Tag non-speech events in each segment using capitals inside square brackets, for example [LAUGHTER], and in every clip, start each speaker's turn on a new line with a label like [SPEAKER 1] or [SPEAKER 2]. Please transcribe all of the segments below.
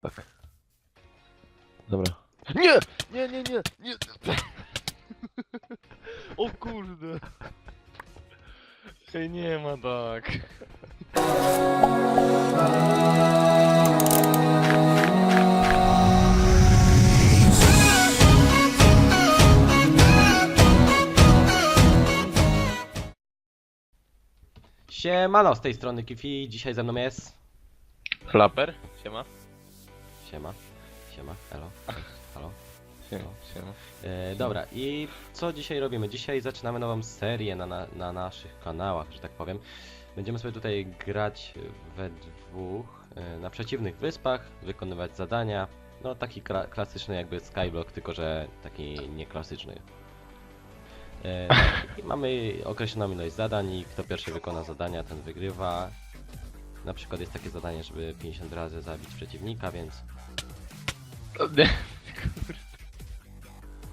[SPEAKER 1] Tak. Dobra. Nie! Nie, nie, nie! nie. [LAUGHS] O kurde! Ej, nie ma tak.
[SPEAKER 2] Siemano, z tej strony Kifi, dzisiaj ze mną jest...
[SPEAKER 1] Flaper? Siema.
[SPEAKER 2] Siema, siema, elo, halo.
[SPEAKER 1] Siema, siema.
[SPEAKER 2] E, dobra, i co dzisiaj robimy? Dzisiaj zaczynamy nową serię na, na, na naszych kanałach, że tak powiem. Będziemy sobie tutaj grać we dwóch e, na przeciwnych wyspach, wykonywać zadania. No taki kla klasyczny jakby Skyblock, tylko że taki nieklasyczny. E, I mamy określoną ilość zadań i kto pierwszy wykona zadania, ten wygrywa. Na przykład jest takie zadanie, żeby 50 razy zabić przeciwnika, więc [LAUGHS]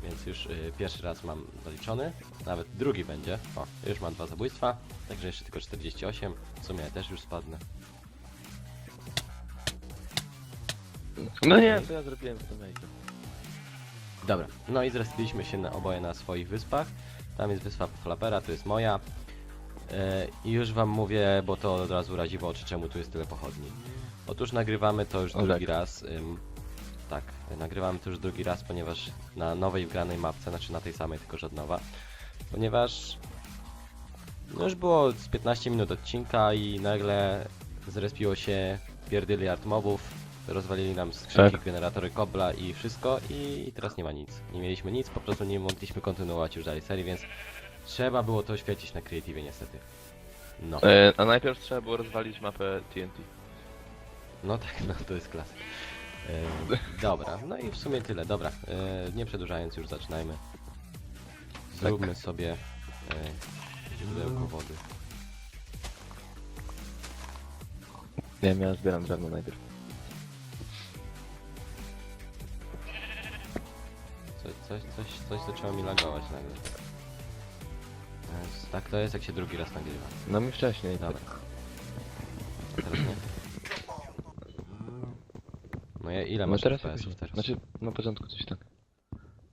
[SPEAKER 2] Więc już y, pierwszy raz mam zaliczony, nawet drugi będzie. O, już mam dwa zabójstwa, także jeszcze tylko 48. W sumie też już spadnę.
[SPEAKER 1] No nie, to ja zrobiłem w tym.
[SPEAKER 2] Dobra, no i zrespiliśmy się na, oboje na swoich wyspach. Tam jest wyspa Flapera, tu jest moja. E, I już wam mówię, bo to od razu razi w oczy, czemu tu jest tyle pochodni. Otóż nagrywamy to już drugi raz. Ym, tak, nagrywamy to już drugi raz, ponieważ na nowej wgranej mapce, znaczy na tej samej, tylko że od nowa. Ponieważ no już było z 15 minut odcinka i nagle zrespiło się pierdyliard mobów, rozwalili nam skrzynki,
[SPEAKER 1] Tak.
[SPEAKER 2] generatory kobla i wszystko i teraz nie ma nic. Nie mieliśmy nic, po prostu nie mogliśmy kontynuować już dalej serii, więc trzeba było to świecić na Creative niestety. No,
[SPEAKER 1] E, a najpierw trzeba było rozwalić mapę TNT.
[SPEAKER 2] no tak, no to jest klasyk. E, dobra, no i w sumie tyle, dobra, e, nie przedłużając już zaczynajmy. Zróbmy sobie e, źródełko wody.
[SPEAKER 1] Nie wiem, ja zbieram drewno najpierw.
[SPEAKER 2] Coś, coś, coś, coś zaczęło mi lagować nagle. E, Tak to jest, jak się drugi raz nagrywa.
[SPEAKER 1] No mi wcześniej.
[SPEAKER 2] Dobra. Teraz nie. Ja, ile
[SPEAKER 1] No
[SPEAKER 2] masz
[SPEAKER 1] teraz
[SPEAKER 2] FPS-ów
[SPEAKER 1] jakoś-
[SPEAKER 2] teraz?
[SPEAKER 1] Znaczy, na początku coś tak.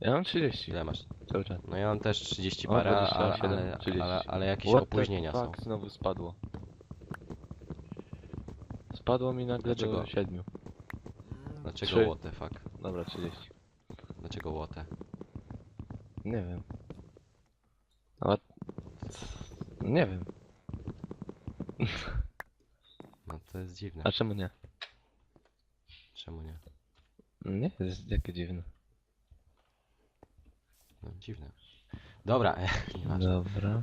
[SPEAKER 1] Ja mam 30.
[SPEAKER 2] Ile masz?
[SPEAKER 1] Cały czas.
[SPEAKER 2] No ja mam też 30
[SPEAKER 1] O,
[SPEAKER 2] parę,
[SPEAKER 1] 27,
[SPEAKER 2] ale, ale,
[SPEAKER 1] 30.
[SPEAKER 2] ale, ale jakieś
[SPEAKER 1] What the
[SPEAKER 2] opóźnienia są.
[SPEAKER 1] fuck, znowu spadło. Spadło mi nagle
[SPEAKER 2] Dlaczego?
[SPEAKER 1] do 7.
[SPEAKER 2] Dlaczego
[SPEAKER 1] Trzy.
[SPEAKER 2] what the fuck?
[SPEAKER 1] Dobra, 30.
[SPEAKER 2] Dlaczego what?
[SPEAKER 1] Nie wiem. Ale... Nie wiem.
[SPEAKER 2] No to jest dziwne.
[SPEAKER 1] A czemu nie?
[SPEAKER 2] Czemu nie?
[SPEAKER 1] Nie, to jest jakie dziwne.
[SPEAKER 2] No dziwne. Dobra, [LAUGHS] nieważne.
[SPEAKER 1] Dobra.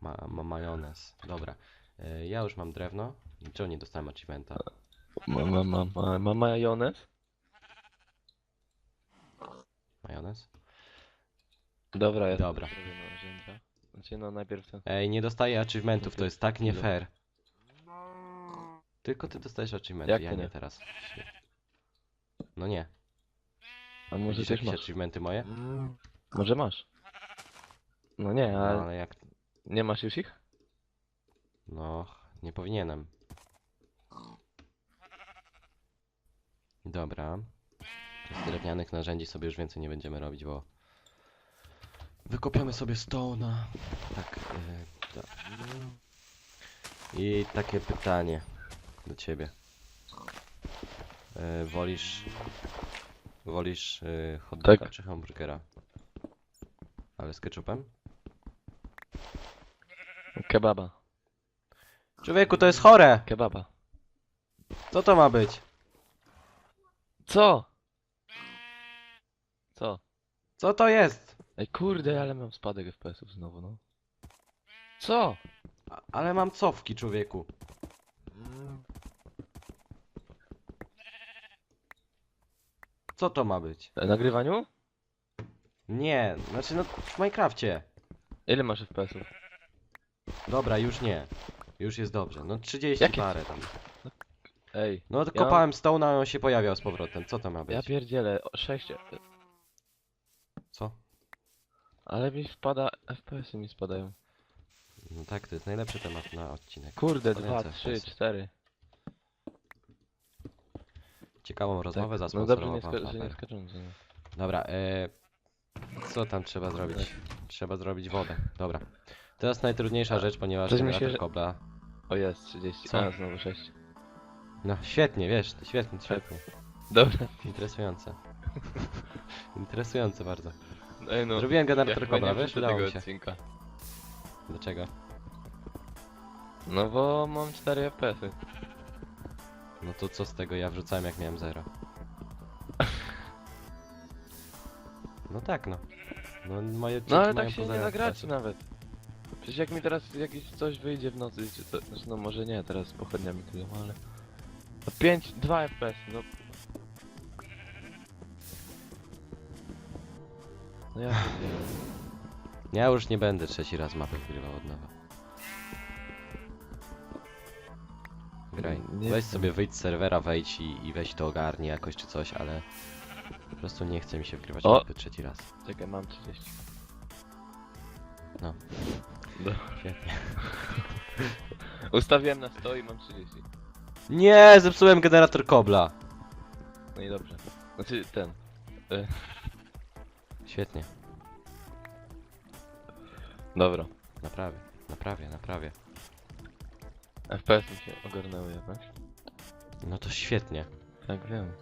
[SPEAKER 2] Ma, ma majonez. Dobra. E, ja już mam drewno. Czemu nie dostałem achievementa?
[SPEAKER 1] Ma, ma, ma, ma, ma majonez?
[SPEAKER 2] Majonez?
[SPEAKER 1] Dobra, ja
[SPEAKER 2] Dobra.
[SPEAKER 1] narzędzia. Znaczy no najpierw ten...
[SPEAKER 2] Ej, nie dostaję achievementów, to jest tak nie fair. Tylko ty dostajesz achievementy,
[SPEAKER 1] Jak
[SPEAKER 2] ja
[SPEAKER 1] to
[SPEAKER 2] nie
[SPEAKER 1] nie?
[SPEAKER 2] teraz. No nie.
[SPEAKER 1] A może
[SPEAKER 2] Widzisz
[SPEAKER 1] też
[SPEAKER 2] jakieś
[SPEAKER 1] masz?
[SPEAKER 2] achievementy moje?
[SPEAKER 1] Może masz? No nie,
[SPEAKER 2] No
[SPEAKER 1] ale
[SPEAKER 2] ale jak...
[SPEAKER 1] nie masz już ich?
[SPEAKER 2] No, nie powinienem. Dobra. Z drewnianych narzędzi sobie już więcej nie będziemy robić, bo... Wykopiamy sobie stone'a. Tak, yy, to. I takie pytanie do ciebie. Yy, wolisz... Wolisz yy, hot doga
[SPEAKER 1] Tak.
[SPEAKER 2] czy hamburgera? Ale z ketchupem?
[SPEAKER 1] Kebaba.
[SPEAKER 2] Człowieku, to jest chore!
[SPEAKER 1] Kebaba.
[SPEAKER 2] Co to ma być?
[SPEAKER 1] Co? Co?
[SPEAKER 2] Co to jest?
[SPEAKER 1] Ej kurde, ale mam spadek FPS-ów znowu, no. Co?
[SPEAKER 2] A- Ale mam cofki, człowieku. Co to ma być?
[SPEAKER 1] Na nagrywaniu?
[SPEAKER 2] Nie, znaczy no w Minecrafcie.
[SPEAKER 1] Ile masz FPS-ów?
[SPEAKER 2] Dobra, już nie. Już jest dobrze. No 30
[SPEAKER 1] Jakie-
[SPEAKER 2] parę tam.
[SPEAKER 1] Ej,
[SPEAKER 2] No kopałem stone'a, a on się pojawiał z powrotem. Co to ma być?
[SPEAKER 1] ja pierdzielę, 6...
[SPEAKER 2] Co?
[SPEAKER 1] Ale mi spada, FPS-y mi spadają.
[SPEAKER 2] No tak, to jest najlepszy temat na odcinek.
[SPEAKER 1] Kurde,
[SPEAKER 2] Spadające
[SPEAKER 1] 2, 3,
[SPEAKER 2] FPS-y.
[SPEAKER 1] 4.
[SPEAKER 2] ciekawą rozmowę
[SPEAKER 1] tak. No dobrze, nie, że nie.
[SPEAKER 2] Dobra, e, co tam trzeba zrobić? Trzeba zrobić wodę. Dobra. Teraz najtrudniejsza rzecz, ponieważ
[SPEAKER 1] Coś
[SPEAKER 2] generator
[SPEAKER 1] że-
[SPEAKER 2] kobla.
[SPEAKER 1] O jest, 30.
[SPEAKER 2] Co?
[SPEAKER 1] A, znowu 6.
[SPEAKER 2] No świetnie, wiesz, świetnie, świetnie.
[SPEAKER 1] Dobra.
[SPEAKER 2] Interesujące. [LAUGHS] Interesujące bardzo.
[SPEAKER 1] Ej, no.
[SPEAKER 2] Zrobiłem generator kobla, wiesz, udało
[SPEAKER 1] tego
[SPEAKER 2] mi się.
[SPEAKER 1] odcinka.
[SPEAKER 2] Dlaczego?
[SPEAKER 1] No bo mam 4 FPS-y.
[SPEAKER 2] No to co z tego, ja wrzucałem jak miałem 0. No tak no. No moje
[SPEAKER 1] No ale
[SPEAKER 2] mają
[SPEAKER 1] tak się
[SPEAKER 2] po
[SPEAKER 1] nie
[SPEAKER 2] 0
[SPEAKER 1] da grać nawet. Przecież jak mi teraz jakieś coś wyjdzie w nocy, czy to, znaczy no może nie, teraz z pochodniami tyle, ale... No 5, 2 FPS, no... No ja pierdzielę.
[SPEAKER 2] Ja już nie będę trzeci raz mapę wgrywał od nowa. Graj.
[SPEAKER 1] Nie
[SPEAKER 2] Weź
[SPEAKER 1] chcę.
[SPEAKER 2] sobie wyjdź z serwera, wejdź i, i weź to ogarnij jakoś czy coś, ale po prostu nie chce mi się wgrywać
[SPEAKER 1] O!
[SPEAKER 2] mapy trzeci raz.
[SPEAKER 1] Czekaj, mam 30.
[SPEAKER 2] No.
[SPEAKER 1] No.
[SPEAKER 2] Świetnie. [LAUGHS]
[SPEAKER 1] Ustawiłem na 100 i mam 30.
[SPEAKER 2] Nie, zepsułem generator kobla.
[SPEAKER 1] No i dobrze. Znaczy ten.
[SPEAKER 2] Świetnie.
[SPEAKER 1] Dobra.
[SPEAKER 2] Naprawię, naprawię, naprawię.
[SPEAKER 1] FPS mi się ogarnęły jakoś.
[SPEAKER 2] No to świetnie.
[SPEAKER 1] Tak wiem.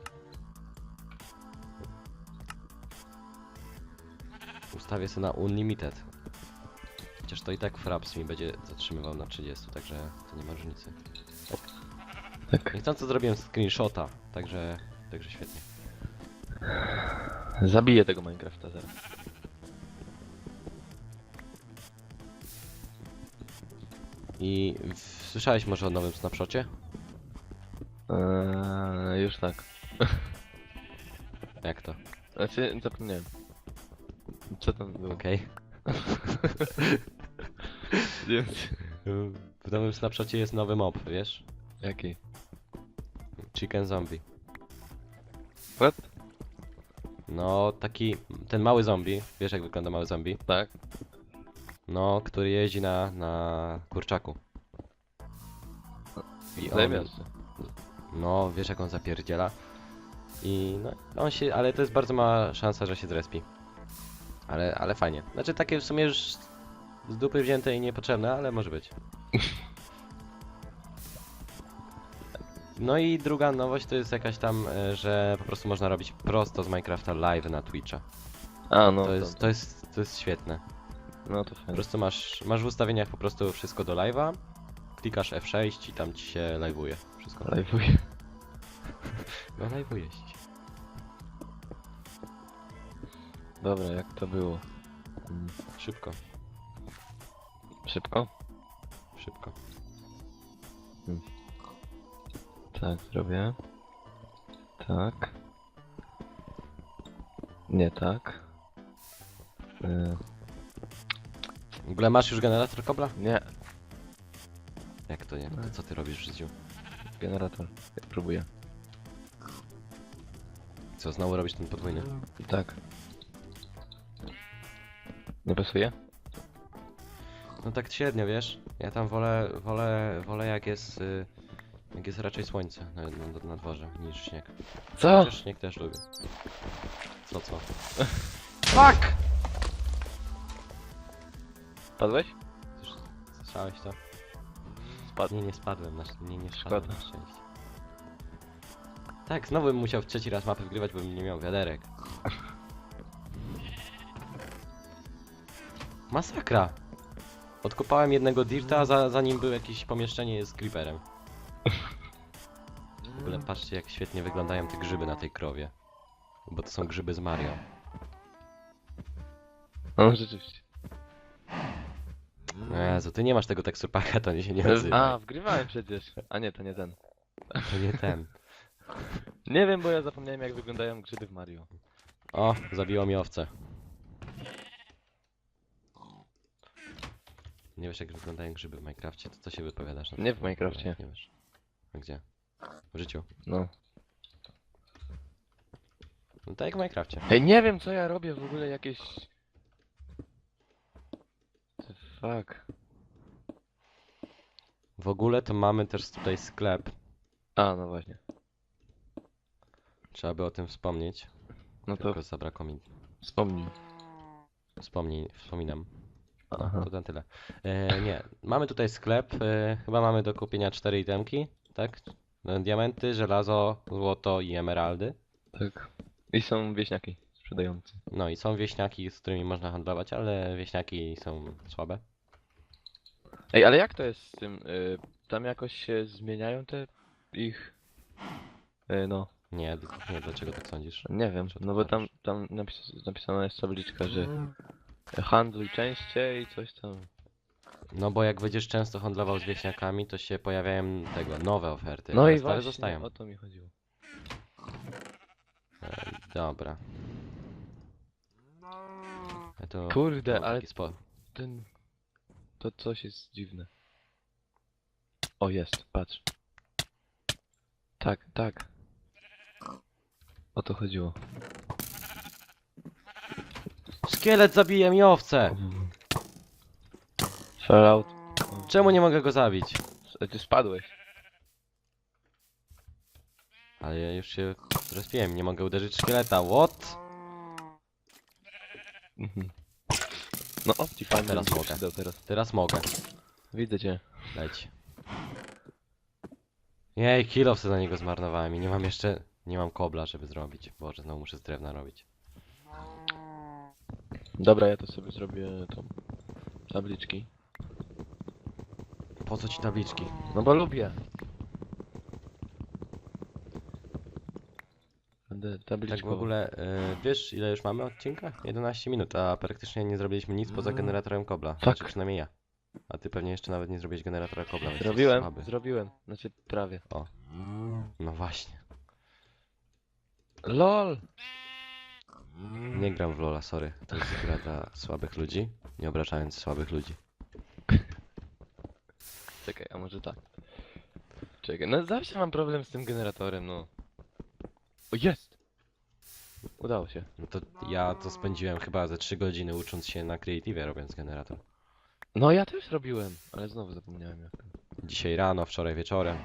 [SPEAKER 2] Ustawię sobie na Unlimited. Chociaż to i tak Fraps mi będzie zatrzymywał na 30, także to nie ma różnicy.
[SPEAKER 1] Tak.
[SPEAKER 2] Niechcąco zrobiłem screenshota, także, także świetnie.
[SPEAKER 1] Zabiję tego Minecrafta zaraz.
[SPEAKER 2] I w, słyszałeś może o nowym snapshocie?
[SPEAKER 1] Eee, już tak.
[SPEAKER 2] Jak to?
[SPEAKER 1] Znaczy, zapomniałem. Co tam było?
[SPEAKER 2] Okej. [LAUGHS]
[SPEAKER 1] Więc...
[SPEAKER 2] W nowym snapshocie jest nowy mob, wiesz?
[SPEAKER 1] Jaki?
[SPEAKER 2] Chicken zombie.
[SPEAKER 1] What?
[SPEAKER 2] No, taki, ten mały zombie, wiesz jak wygląda mały zombie?
[SPEAKER 1] Tak?
[SPEAKER 2] No, który jeździ na, na kurczaku. I on, no, wiesz jak on zapierdziela. I no, on się, ale to jest bardzo mała szansa, że się zrespi. Ale, ale fajnie. Znaczy takie w sumie już z dupy wzięte i niepotrzebne, ale może być. [LAUGHS] No i druga nowość to jest jakaś tam, e, że po prostu można robić prosto z Minecrafta live na Twitcha.
[SPEAKER 1] A, no
[SPEAKER 2] To jest, to jest, to jest świetne.
[SPEAKER 1] No to
[SPEAKER 2] Po
[SPEAKER 1] fajnie.
[SPEAKER 2] prostu masz, masz w ustawieniach po prostu wszystko do live'a, klikasz F6 i tam ci się live'uje wszystko.
[SPEAKER 1] Live'uję. [LAUGHS]
[SPEAKER 2] No live'uje ci się.
[SPEAKER 1] Dobra, jak to było? Mm,
[SPEAKER 2] Szybko,
[SPEAKER 1] Szybko?
[SPEAKER 2] szybko.
[SPEAKER 1] Tak, zrobię. Tak. Nie tak. Yy,
[SPEAKER 2] W ogóle masz już generator kobla?
[SPEAKER 1] nie,
[SPEAKER 2] Jak to nie? To co ty robisz w życiu?
[SPEAKER 1] generator. Ja próbuję.
[SPEAKER 2] Co, znowu robisz ten podwójny?
[SPEAKER 1] Tak. Nie pasuje?
[SPEAKER 2] No tak średnio, wiesz? Ja tam wolę, wolę, wolę jak jest, y, jak jest raczej słońce na, na, na dworze niż śnieg.
[SPEAKER 1] Co?
[SPEAKER 2] Chociaż śnieg też lubię. Co, co? Fuck!
[SPEAKER 1] Padłeś?
[SPEAKER 2] Słysz- Słyszałeś to?
[SPEAKER 1] Spadł.
[SPEAKER 2] Nie, nie spadłem, na, szcz- nie, nie
[SPEAKER 1] Szkoda.
[SPEAKER 2] spadłem na szczęście. Tak, znowu bym musiał w trzeci raz mapę wgrywać, bo bym nie miał wiaderek. Masakra! Odkopałem jednego dirta, a za, za nim było jakieś pomieszczenie z creeperem. W ogóle patrzcie jak świetnie wyglądają te grzyby na tej krowie. Bo to są grzyby z Mario.
[SPEAKER 1] No rzeczywiście.
[SPEAKER 2] Jezu, ty nie masz tego teksturpaka, to nie się nie odzywaj.
[SPEAKER 1] A, wgrywałem przecież. A nie, to nie ten.
[SPEAKER 2] To nie ten. [LAUGHS]
[SPEAKER 1] Nie wiem, bo ja zapomniałem jak wyglądają grzyby w Mario.
[SPEAKER 2] O, zabiło mi owce. Nie wiesz jak wyglądają grzyby w Minecrafcie, to co się wypowiadasz? na
[SPEAKER 1] Nie w? Minecrafcie.
[SPEAKER 2] Nie wiesz. A gdzie? W życiu.
[SPEAKER 1] No.
[SPEAKER 2] No tak jak w Minecrafcie.
[SPEAKER 1] Ej, nie wiem co ja robię w ogóle jakieś... Fuck.
[SPEAKER 2] W ogóle to mamy też tutaj sklep.
[SPEAKER 1] A, no właśnie.
[SPEAKER 2] Trzeba by o tym wspomnieć.
[SPEAKER 1] No to
[SPEAKER 2] Tylko zabrakło mi.
[SPEAKER 1] wspomnij.
[SPEAKER 2] Wspomnij, wspominam.
[SPEAKER 1] Aha.
[SPEAKER 2] To na tyle. E, nie, mamy tutaj sklep. E, chyba mamy do kupienia cztery itemki, tak? E, Diamenty, żelazo, złoto i emeraldy.
[SPEAKER 1] Tak. I są wieśniaki sprzedający.
[SPEAKER 2] No i są wieśniaki, z którymi można handlować, ale wieśniaki są słabe.
[SPEAKER 1] Ej, ale jak to jest z tym? Y, tam jakoś się zmieniają te ich... Y, no,
[SPEAKER 2] Nie, d- nie, dlaczego tak sądzisz?
[SPEAKER 1] nie wiem, no bo tam, tam napis napisana jest tabliczka, że handluj częściej, coś tam.
[SPEAKER 2] No bo jak będziesz często handlował z wieśniakami, to się pojawiają tego, nowe oferty,
[SPEAKER 1] No
[SPEAKER 2] ale
[SPEAKER 1] i
[SPEAKER 2] stare
[SPEAKER 1] właśnie,
[SPEAKER 2] zostają.
[SPEAKER 1] o to mi chodziło.
[SPEAKER 2] E, dobra. Ja to
[SPEAKER 1] Kurde, ale
[SPEAKER 2] taki spo...
[SPEAKER 1] ten... To coś jest dziwne. O, jest, patrz. Tak, tak. O to chodziło.
[SPEAKER 2] Szkielet zabije mi owce!
[SPEAKER 1] Fallout.
[SPEAKER 2] Czemu nie mogę go zabić?
[SPEAKER 1] Ty spadłeś.
[SPEAKER 2] Ale ja już się rozpiłem, nie mogę uderzyć szkieleta, what?
[SPEAKER 1] Mhm. No Optifine
[SPEAKER 2] Teraz
[SPEAKER 1] mi
[SPEAKER 2] mogę.
[SPEAKER 1] przydał teraz.
[SPEAKER 2] Teraz mogę.
[SPEAKER 1] Widzę cię.
[SPEAKER 2] Leć. Jej, sobie na niego zmarnowałem i nie mam jeszcze... Nie mam kobla, żeby zrobić. Boże, znowu muszę z drewna robić.
[SPEAKER 1] Dobra, ja to sobie zrobię tą tabliczki.
[SPEAKER 2] Po co ci tabliczki?
[SPEAKER 1] No bo lubię. Będę
[SPEAKER 2] Tak w ogóle, y, wiesz ile już mamy odcinka? 11 minut, a praktycznie nie zrobiliśmy nic poza generatorem kobla.
[SPEAKER 1] Tak.
[SPEAKER 2] Znaczy przynajmniej ja. A ty pewnie jeszcze nawet nie zrobiłeś generatora kobla, więc jesteś
[SPEAKER 1] Zrobiłem,
[SPEAKER 2] słaby.
[SPEAKER 1] zrobiłem. Znaczy prawie.
[SPEAKER 2] No właśnie.
[SPEAKER 1] LOL!
[SPEAKER 2] Nie gram w Lola, sorry. To jest gra dla słabych ludzi, nie obrażając słabych ludzi.
[SPEAKER 1] Czekaj, a może tak. Czekaj, no zawsze mam problem z tym generatorem, no. O, jest! Udało się.
[SPEAKER 2] No to ja to spędziłem chyba ze 3 godziny ucząc się na Creative robiąc generator.
[SPEAKER 1] No ja też robiłem, ale znowu zapomniałem jak.
[SPEAKER 2] Dzisiaj rano, wczoraj wieczorem.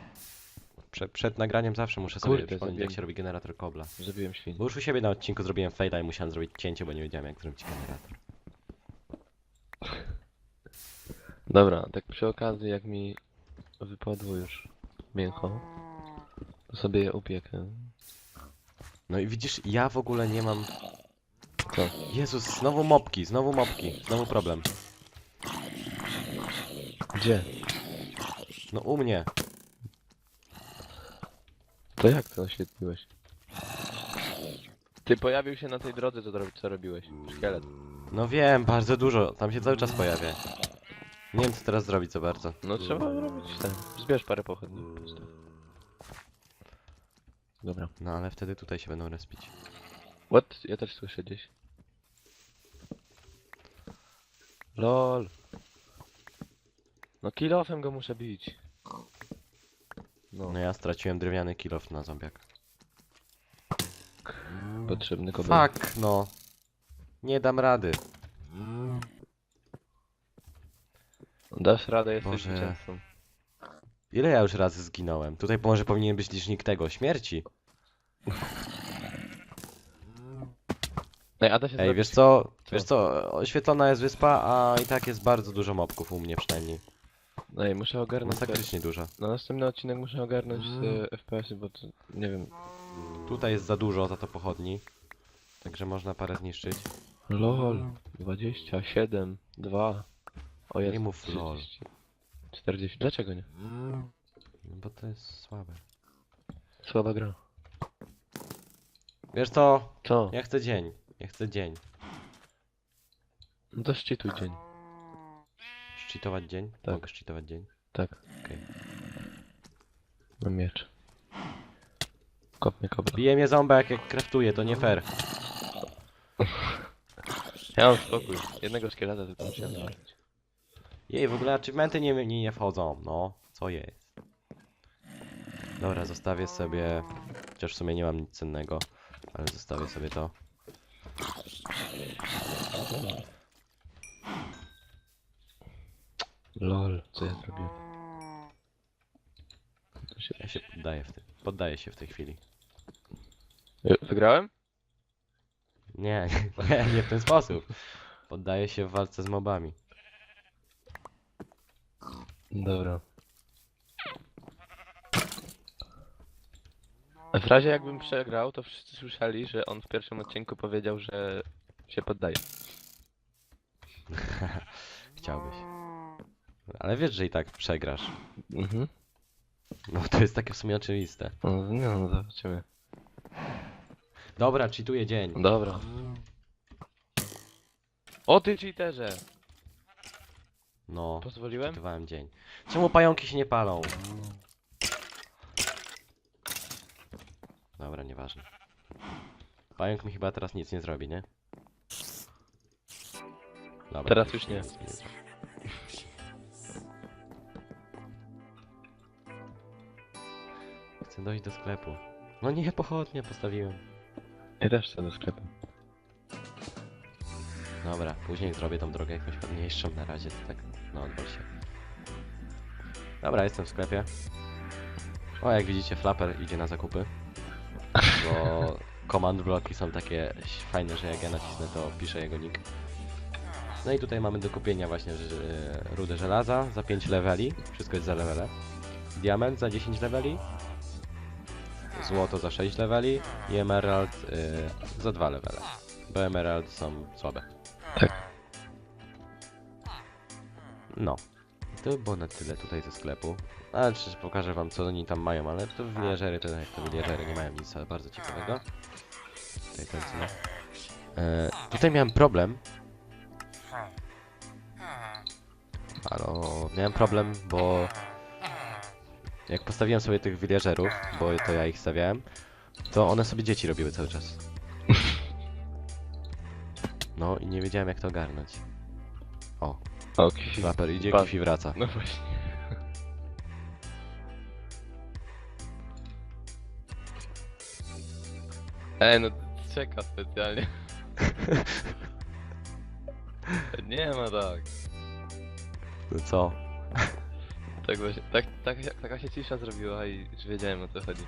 [SPEAKER 2] Prze przed nagraniem zawsze muszę sobie
[SPEAKER 1] Kurde,
[SPEAKER 2] przypomnieć jak
[SPEAKER 1] zabiłem.
[SPEAKER 2] się robi generator kobla.
[SPEAKER 1] Zrobiłem świn.
[SPEAKER 2] Bo już u siebie na odcinku zrobiłem faila i musiałem zrobić cięcie, bo nie wiedziałem jak zrobić generator.
[SPEAKER 1] Dobra, tak przy okazji jak mi wypadło już mięcho, to sobie je upiekę.
[SPEAKER 2] No i widzisz, ja w ogóle nie mam...
[SPEAKER 1] Co?
[SPEAKER 2] Jezus, znowu mopki, znowu mopki, znowu problem.
[SPEAKER 1] Gdzie?
[SPEAKER 2] No u mnie.
[SPEAKER 1] To jak to oświetliłeś? Ty pojawił się na tej drodze, co, rob- co robiłeś. Szkielet.
[SPEAKER 2] No wiem, bardzo dużo, tam się cały czas pojawia. Nie wiem co teraz zrobić za bardzo.
[SPEAKER 1] No trzeba robić ten. Zbierz parę pochodni. po prostu. Dobra.
[SPEAKER 2] No ale wtedy tutaj się będą respić.
[SPEAKER 1] What? Ja też słyszę gdzieś. LOL. No kilofem go muszę bić. No,
[SPEAKER 2] No ja straciłem drewniany kilof na zombiak.
[SPEAKER 1] potrzebny kobel.
[SPEAKER 2] Fuck, no. Nie dam rady.
[SPEAKER 1] Dasz radę, jesteś
[SPEAKER 2] Boże.
[SPEAKER 1] zwycięzcą.
[SPEAKER 2] Ile ja już razy zginąłem? Tutaj może powinien być licznik tego, śmierci.
[SPEAKER 1] Ej, a da się
[SPEAKER 2] Ej,
[SPEAKER 1] zrobić...
[SPEAKER 2] wiesz co? Wiesz co? Oświetlona jest wyspa, a i tak jest bardzo dużo mobków u mnie przynajmniej.
[SPEAKER 1] Ej, muszę ogarnąć... te-
[SPEAKER 2] Masakrycznie dużo.
[SPEAKER 1] Na następny odcinek muszę ogarnąć te FPS-y, bo to, nie wiem...
[SPEAKER 2] Tutaj jest za dużo za to pochodni. Także można parę zniszczyć.
[SPEAKER 1] LOL. 27, 2... O jest,
[SPEAKER 2] Nie mów lol.
[SPEAKER 1] 30, 40. Dlaczego nie?
[SPEAKER 2] No bo to jest słabe.
[SPEAKER 1] Słaba gra.
[SPEAKER 2] Wiesz co?
[SPEAKER 1] Co?
[SPEAKER 2] Ja chcę dzień. Ja chcę dzień.
[SPEAKER 1] No to szczytuj dzień.
[SPEAKER 2] Szczytować dzień?
[SPEAKER 1] Tak.
[SPEAKER 2] Mogę szczytować dzień?
[SPEAKER 1] Tak.
[SPEAKER 2] Okej.
[SPEAKER 1] Mam miecz. Kopnie kobra.
[SPEAKER 2] Bije mnie ząbek jak kraftuję, to nie fair.
[SPEAKER 1] Ja mam spokój. Jednego szkieleta tylko musiałem zabić.
[SPEAKER 2] Jej, w ogóle achievementy nie, nie, nie wchodzą. No, co jest? Dobra, zostawię sobie... Chociaż w sumie nie mam nic cennego. Ale zostawię sobie to.
[SPEAKER 1] LOL, co ja zrobiłem? To się...
[SPEAKER 2] Ja się poddaję w tej, poddaję się w tej chwili.
[SPEAKER 1] Y, Wygrałem?
[SPEAKER 2] Nie, [LAUGHS] nie, nie w ten sposób. Poddaję się w walce z mobami.
[SPEAKER 1] Dobra. W razie jakbym przegrał, to wszyscy słyszeli, że on w pierwszym odcinku powiedział, że się poddaje. [LAUGHS]
[SPEAKER 2] Chciałbyś. Ale wiesz, że i tak przegrasz.
[SPEAKER 1] Mhm.
[SPEAKER 2] No to jest takie w sumie oczywiste.
[SPEAKER 1] No, no, no zobaczymy.
[SPEAKER 2] Dobra, cheatuję dzień.
[SPEAKER 1] Dobra. O ty cheaterze!
[SPEAKER 2] No,
[SPEAKER 1] Pozwoliłem?
[SPEAKER 2] cheatowałem dzień. Czemu pająki się nie palą? Dobra, nieważne. Pająk mi chyba teraz nic nie zrobi, nie? Dobra,
[SPEAKER 1] Teraz już nie.
[SPEAKER 2] nic mi zrobi. Chcę dojść do sklepu. No nie, pochodnie postawiłem.
[SPEAKER 1] Ja też chcę do sklepu.
[SPEAKER 2] Dobra, później zrobię tą drogę jakąś ładniejszą, na razie to tak, no się. Dobra, jestem w sklepie. O, jak widzicie, Flapper idzie na zakupy. Bo command bloki są takie fajne, że jak ja nacisnę, to piszę jego nick. No i tutaj mamy do kupienia właśnie rudę żelaza za 5 leveli, wszystko jest za levele. Diament za 10 leveli. Złoto za 6 leveli i emerald y, za 2 levele. Bo emerald są słabe.
[SPEAKER 1] Tak.
[SPEAKER 2] No. To by było na tyle tutaj ze sklepu. Ale przecież pokażę wam co oni tam mają, ale to villagery to jak to villagery nie mają nic bardzo ciekawego. Tutaj ten co. E, tutaj miałem problem. Halo, miałem problem, bo jak postawiłem sobie tych villagerów, bo to ja ich stawiałem, to one sobie dzieci robiły cały czas. No i nie wiedziałem jak to ogarnąć. O,
[SPEAKER 1] O, kifi.
[SPEAKER 2] Flapper idzie,
[SPEAKER 1] Ba-
[SPEAKER 2] Kifi wraca.
[SPEAKER 1] No właśnie. Ej, no czeka specjalnie. [LAUGHS] Nie ma tak.
[SPEAKER 2] No co?
[SPEAKER 1] Tak właśnie, tak, tak, taka się cisza zrobiła i już wiedziałem o co chodzi.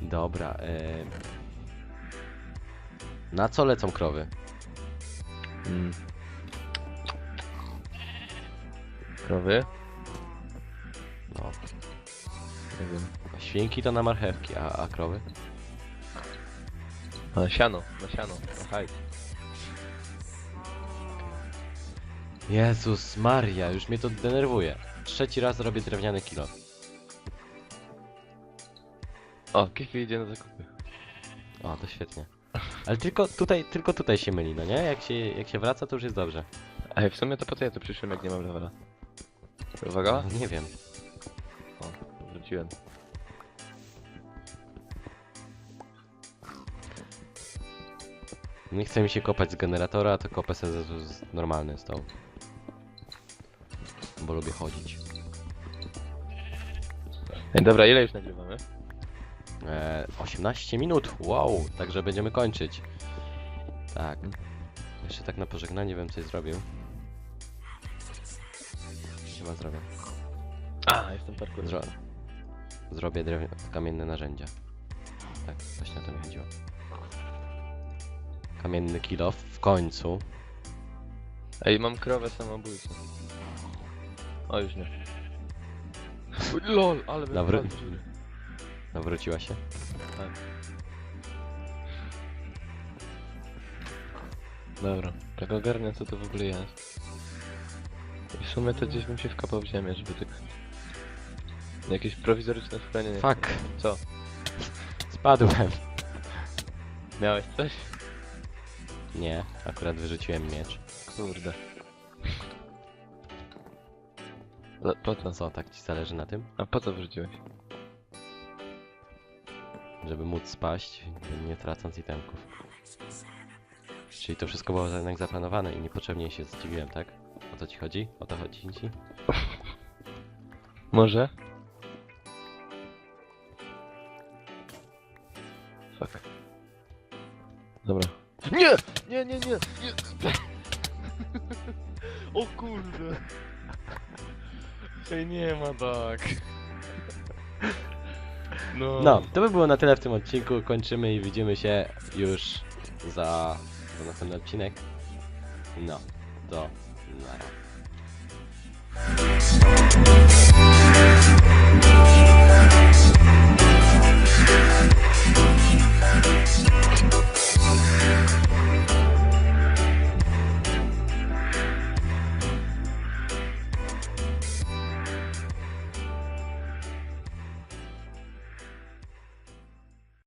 [SPEAKER 2] Dobra, e... Na co lecą krowy?
[SPEAKER 1] Mm. Krowy?
[SPEAKER 2] No,
[SPEAKER 1] Nie wiem.
[SPEAKER 2] świnki to na marchewki, a, a krowy?
[SPEAKER 1] A, siano, na siano, na hajs.
[SPEAKER 2] Jezus Maria, już mnie to denerwuje. Trzeci raz robię drewniany kilo.
[SPEAKER 1] O, Kifi idzie na zakupy.
[SPEAKER 2] O, to świetnie. Ale tylko tutaj, tylko tutaj się myli, no nie? Jak się, jak się wraca, to już jest dobrze.
[SPEAKER 1] Ej, w sumie to po co ja tu przyszłem, jak nie mam levela? Uwaga.
[SPEAKER 2] No, nie wiem.
[SPEAKER 1] Wróciłem.
[SPEAKER 2] Nie chce mi się kopać z generatora, to kopę sobie z, z normalny stoł. Bo lubię chodzić.
[SPEAKER 1] Ej, dobra, ile już nagrywamy?
[SPEAKER 2] E, 18 minut, wow, także będziemy kończyć. Tak. Jeszcze tak na pożegnanie bym coś zrobił. Chyba zrobię.
[SPEAKER 1] A, jestem parkour.
[SPEAKER 2] Zro zrobię drew kamienne narzędzia. Tak, właśnie o to mi chodziło. Kamienny kilof w końcu.
[SPEAKER 1] Ej, mam krowę samobójcę. O, już nie. Uj, LOL, ale bym wpadł.
[SPEAKER 2] Nawróciła się.
[SPEAKER 1] Tak. Dobra, tak ogarnię co to w ogóle jest. I w sumie to gdzieś bym się wkopał w ziemię, żeby tak... Jakieś prowizoryczne schronienie.
[SPEAKER 2] Fuck,
[SPEAKER 1] Co?
[SPEAKER 2] spadłem.
[SPEAKER 1] Miałeś coś?
[SPEAKER 2] Nie, akurat wyrzuciłem miecz.
[SPEAKER 1] Kurde. Po co?
[SPEAKER 2] Co, tak ci zależy na tym?
[SPEAKER 1] A po co wrzuciłeś?
[SPEAKER 2] Żeby móc spaść, nie tracąc itemków. Czyli to wszystko było jednak zaplanowane i niepotrzebnie się zdziwiłem, tak? O co ci chodzi? O to chodzi ci? [LAUGHS]
[SPEAKER 1] Może? Dobra. Nie! Nie, nie, nie! nie. o kurde! Ej, nie ma tak. No.
[SPEAKER 2] No, to by było na tyle w tym odcinku. Kończymy i widzimy się już za, za następny odcinek. No, to nara.